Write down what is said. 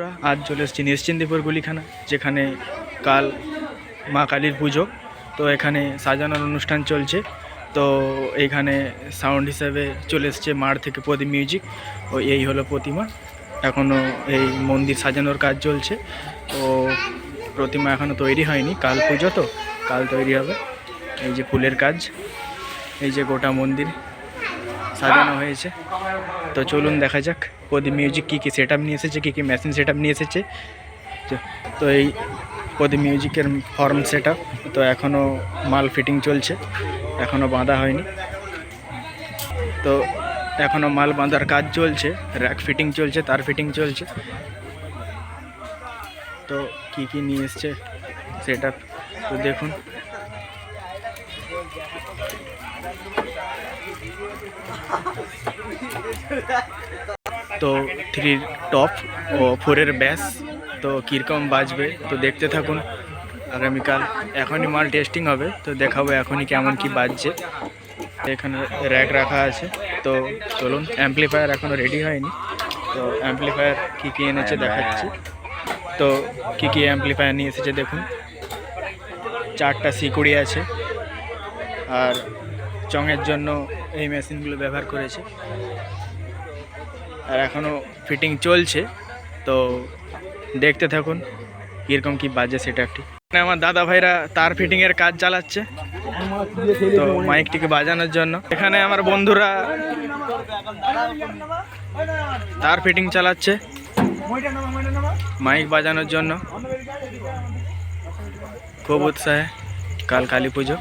আমরা আজ চলে এসেছি নিশ্চিন্দিপুর গুলিখানা, যেখানে কাল মা কালীর পুজো। তো এখানে সাজানোর অনুষ্ঠান চলছে। তো এখানে সাউন্ড হিসেবে চলে এসছে মার থেকে প্রদীপ মিউজিক। ও এই হলো প্রতিমা। এখনও এই মন্দির সাজানোর কাজ চলছে। তো প্রতিমা এখনও তৈরি হয়নি। কাল পুজো তো, কাল তৈরি হবে। এই যে ফুলের কাজ, এই যে গোটা মন্দির। সাজানো হয়েছে। তো চলুন দেখা যাক প্রদীপ মিউজিক কী কী সেট আপ নিয়ে এসেছে, কী কী মেশিন সেট আপ নিয়ে এসেছে। তো- তো এই প্রদীপ মিউজিকের ফর্ম সেট তো এখনও মাল ফিটিং চলছে এখনও বাঁধা হয়নি। তো এখনও মাল বাঁধার কাজ চলছে র্যাক ফিটিং চলছে, তার ফিটিং চলছে। তো কী কী নিয়ে এসছে সেট তো দেখুন। তো থ্রির টপ ও ফোরের ব্যাস। তো কীরকম বাজবে তো দেখতে থাকুন আগামীকাল। এখনই মাল টেস্টিং হবে, তো দেখাবো এখনই কেমন কি বাজছে। এখানে র্যাক রাখা আছে, তো চলুন অ্যাম্পলিফায়ার এখনও রেডি হয়নি। তো অ্যাম্পলিফায়ার কী কী এনেছে দেখাচ্ছি। তো কী কী অ্যাম্পলিফায়ার নিয়ে এসেছে দেখুন। চারটা সিকুড়ি আছে। আর চঙের জন্য এই মেশিনগুলো ব্যবহার করেছে। আর এখনও ফিটিং চলছে, তো দেখতে থাকুন কীরকম কি বাজে সেটা একটি এখানে আমার দাদা ভাইরা তার ফিটিংয়ের কাজ চালাচ্ছে, তো মাইকটিকে বাজানোর জন্য। এখানে আমার বন্ধুরা তার ফিটিং চালাচ্ছে মাইক বাজানোর জন্য। খুব উৎসাহে কাল কালী পুজো।